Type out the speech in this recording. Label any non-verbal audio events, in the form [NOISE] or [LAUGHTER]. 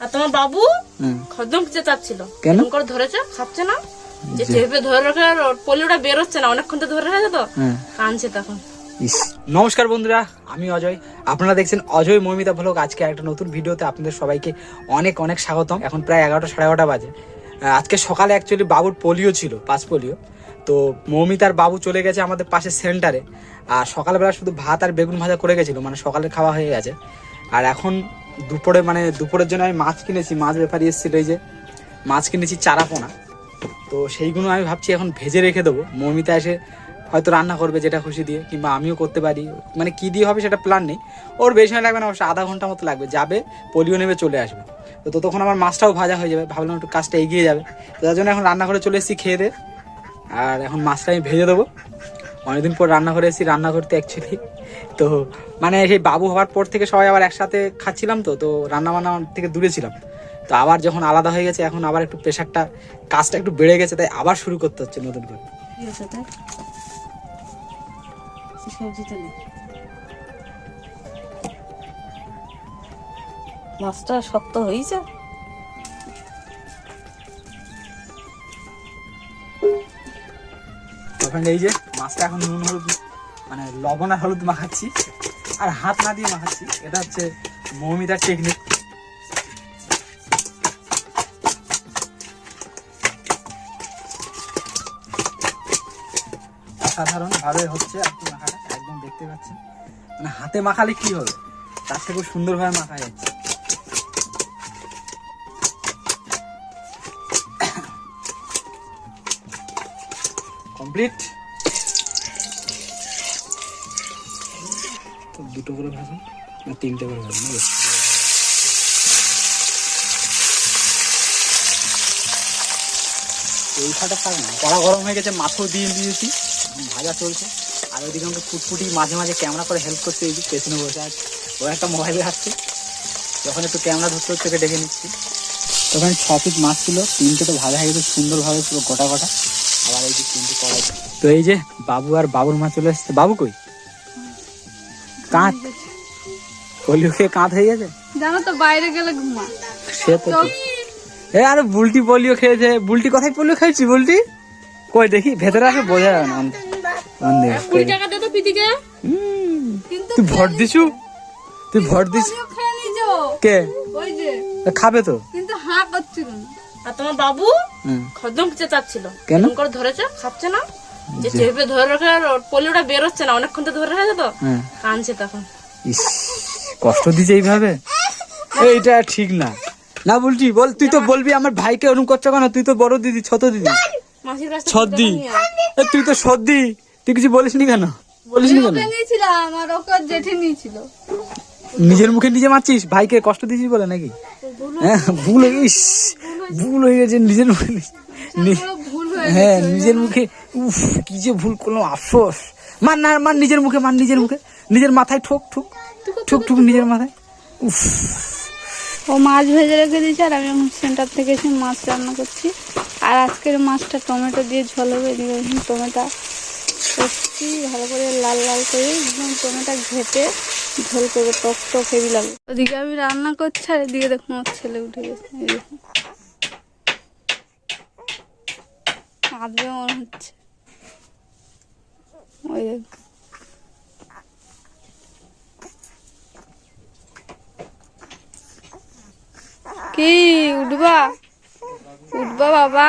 আর তোমার বাবু হুম। খদ্দম খেতে চাচ্ছিল কেন? করে ধরেছে খাচ্ছে না। যে চেপে ধরে রাখে আর পলিওটা বেরোচ্ছে না অনেকক্ষণ তো ধরে রেখেছে তো কানছে তখন। নমস্কার বন্ধুরা আমি অজয়। আপনারা দেখছেন অজয় মৌমিতা ভ্লগ আজকে একটা নতুন ভিডিওতে আপনাদের সবাইকে অনেক অনেক স্বাগতম। এখন প্রায় এগারোটা সাড়ে এগারোটা বাজে। আজকে সকালে অ্যাকচুয়ালি বাবুর পোলিও ছিল পাঁচ পোলিও। তো মৌমিতার বাবু চলে গেছে আমাদের পাশে সেন্টারে। আর সকালবেলা শুধু ভাত আর বেগুন ভাজা করে গেছিল মানে সকালের খাওয়া হয়ে গেছে। আর এখন দুপুরে মানে দুপুরের জন্য আমি মাছ কিনেছি। মাছ ব্যাপারী এসেছিল এই যে, মাছ কিনেছি চারাপোনা। তো সেইগুলো আমি ভাবছি এখন ভেজে রেখে দেবো। মৌমিতা এসে হয়তো রান্না করবে যেটা খুশি দিয়ে, কিংবা আমিও করতে পারি। মানে কি দিয়ে হবে সেটা প্ল্যান নেই। ওর বেশি সময় লাগবে না, অবশ্য আধা ঘণ্টা মতো লাগবে। যাবে, পোলিও নেবে, চলে আসবে। তো ততক্ষণ আমার মাছটাও ভাজা হয়ে যাবে। ভাবলাম একটু কাজটা এগিয়ে যাবে। তো তার জন্য এখন রান্না করে চলে এসেছি খেয়ে দে। আর এখন মাছটা আমি ভেজে দেবো। অনেকদিন পর রান্না করে এসেছি, রান্না করতে অ্যাকচুয়ালি তো মানে সেই বাবু হওয়ার পর থেকে সবাই আবার একসাথে খাচ্ছিলাম তো তো রান্না বান্না থেকে দূরে ছিলাম। তো আবার যখন আলাদা হয়ে গেছে এখন আবার একটু প্রেশারটা কাজটা একটু বেড়ে গেছে তাই আবার শুরু করতে হচ্ছে নতুন করে। মাছটা শক্ত হয়েছে? এই যে মাছটা এখন নুন হলুদ মানে লবণ আর হলুদ মাখাচ্ছি, আর হাত না দিয়ে মাখাচ্ছি। এটা হচ্ছে মৌমিতার টেকনিক অসাধারণ ভাবে হচ্ছে আর কি মাখাটা, একদম দেখতে পাচ্ছেন। মানে হাতে মাখালে কি হবে? তার থেকেও সুন্দরভাবে মাখা যাচ্ছে। [COUGHS] কমপ্লিট দুটো করে ভাজুন না তিনটে করে ভাজুন না? এই ফাটা থাক না। কড়া গরম হয়ে গেছে মাছও দিয়ে দিয়েছি। ভাজা চলছে। আর ওইদিকে আমাকে ফুটফুটি মাঝে মাঝে ক্যামেরা করে হেল্প করতে এই যে পেছনে বসে আছে। ও একটা মোবাইলে আসছে যখন একটু ক্যামেরা ধরতে হচ্ছে ডেকে নিচ্ছি। তখন ছ পিস মাছ ছিল তিনটে তো ভাজা হয়ে গেছে সুন্দরভাবে পুরো গোটা গোটা। আবার এই যে তিনটে কড়াই। তো এই যে বাবু আর বাবুর মা চলে এসছে। বাবু কই? কাঁত কলিও খেয়ে কাঁত হয়ে গেছে? জানো তো বাইরে গেলে ঘুমা। সে তো এ আরে বুলটি পোলিও খেয়েছে। বুলটি কোথায় পোলিও খাইছি বুলটি? কই দেখি ভেতরে আসে বোঝা যাবে না। অন্ধে। কুড়ি টাকা দে তো পিতিকে। তুই ভর দিছু? তুই ভর আমিও কে? ওই যে। খাবে তো। কিন্তু হাঁ করছিল আর তোমার বাবু হুম, খদ্দম খেতে চাচ্ছিল। কেন? করে ধরেছে খাচ্ছে না? যে চেপে ধরে রাখে আর পলিওটা বেরোচ্ছে না অনেকক্ষণ তো ধরে রেখেছে তো। হ্যাঁ। কানছে তখন। ইস কষ্ট দিছে এইভাবে? এইটা ঠিক না। না বলছি বল তুই তো বলবি আমার ভাইকে ওরকম করছ কেন? তুই তো বড় দিদি ছোট দিদি। সর্দি। তুই তো সর্দি। তুই কিছু বলিসনি কেন? বলিসনি কেন? আর ওকে জেঠে নিয়েছিল। নিজের মুখে নিজে মারছিস? ভাইকে কষ্ট দিছিস বলে নাকি? হ্যাঁ ভুল হয়ে ভুল হয়ে গেছে নিজের মুখে হয়ে নিজের মুখে উফ কি যে ভুল করলাম আফসোস। মার না মার নিজের মুখে মার নিজের মুখে। নিজের মাথায় ঠোক ঠুক। ঠুক ঠুক নিজের মাথায়। উফ। ও মাছ ভেজে রেখে দিয়েছে আর আমি এখন সেন্টার থেকে এসে মাছ রান্না করছি। আর আজকের মাছটা টমেটো দিয়ে ঝোল হবে এদিকে টমেটো করছি ভালো করে লাল লাল করে একদম টমেটো ঘেটে ঝোল করবে টক টক হেভি লাগবে ওদিকে আমি রান্না করছি আর এদিকে দেখুন আমার ছেলে উঠে গেছে এই দেখুন কাঁদবে মনে হচ্ছে। ওই দেখ। কি উঠবা? উঠবা বাবা?